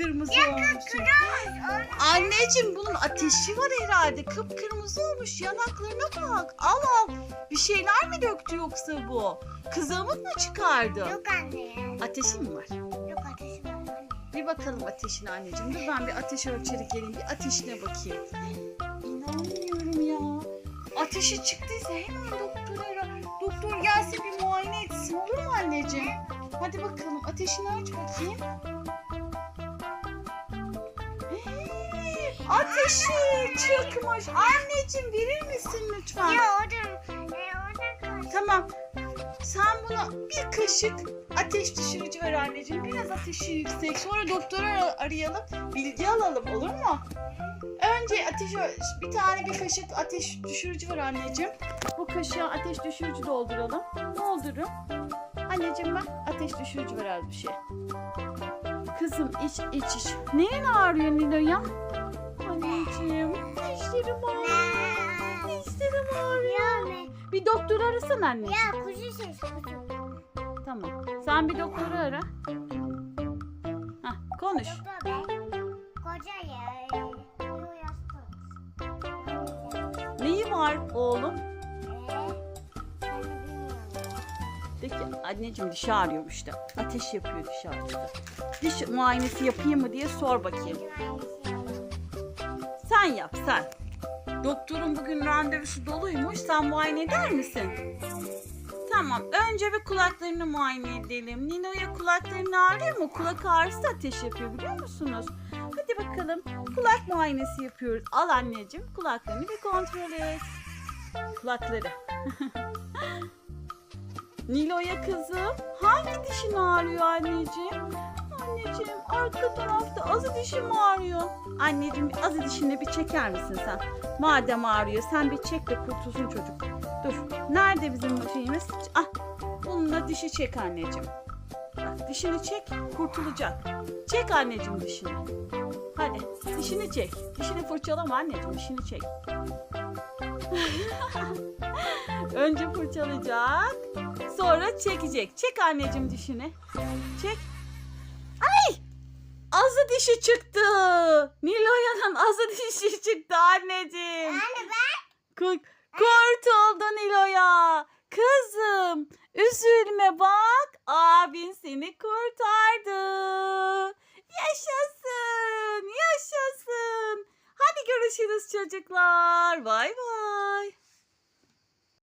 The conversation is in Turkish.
Kıpkırmızı olmuş. Anneciğim bunun ateşi var herhalde. Kıpkırmızı olmuş yanaklarına bak. Al al. Bir şeyler mi döktü yoksa bu? Kızamık mı çıkardı? Yok anne. Ateşi mi var? Yok ateşi var anne. Bir bakalım ateşine anneciğim. Dur ben bir ateş ölçeri geleyim. Bir ateşine bakayım. İnanmıyorum ya. Ateşi çıktıysa hemen doktora. Doktor gelsin bir muayene etsin olur mu anneciğim? Hadi bakalım ateşini aç bakayım. Ateşi çıkmış. Anneciğim verir misin lütfen? Ya orada, e, orada. Tamam. Sen buna bir kaşık ateş düşürücü ver anneciğim. Biraz ateşi yüksek. Sonra doktoru ara- arayalım. Bilgi alalım olur mu? Önce ateş bir tane bir kaşık ateş düşürücü ver anneciğim. Bu kaşığa ateş düşürücü dolduralım. Doldurun. Anneciğim bak ateş düşürücü ver az bir şey. Kızım iç iç iç. Neyin ağrıyor Nilo'ya? Anneciğim Bir doktor arasana anne. ya kuzu ses kuzu. Tamam. Sen bir doktoru ara. Hah, konuş. Doktor bey. Koca ya. e. Neyi var oğlum? De ki anneciğim dişi ağrıyormuş da. Ateş yapıyor diş ağrısı. Diş muayenesi yapayım mı diye sor bakayım. Sen yap sen. Doktorun bugün randevusu doluymuş. Sen muayene eder misin? Tamam. Önce bir kulaklarını muayene edelim. Nino'ya kulaklarını ağrıyor mu? Kulak ağrısı ateş yapıyor biliyor musunuz? Hadi bakalım. Kulak muayenesi yapıyoruz. Al anneciğim. Kulaklarını bir kontrol et. Kulakları. Nilo'ya kızım. Hangi dişin ağrıyor anneciğim? Anneciğim arka tarafta azı dişim ağrıyor. Anneciğim azı dişini bir çeker misin sen? Madem ağrıyor sen bir çek de kurtulsun çocuk. Dur. Nerede bizim şeyimiz? Ah. Bununla dişi çek anneciğim. Bak dişini çek kurtulacak. Çek anneciğim dişini. Hadi dişini çek. Dişini fırçalama anneciğim dişini çek. Önce fırçalayacak. Sonra çekecek. Çek anneciğim dişini. Çek. Ay! Azı dişi çıktı. Niloya'nın azı dişi çıktı anneciğim. Anne ben. Kurt, kurtuldu Nilo'ya. Kızım üzülme bak abin seni kurtardı. Yaşasın yaşasın. Hadi görüşürüz çocuklar. Bay bay.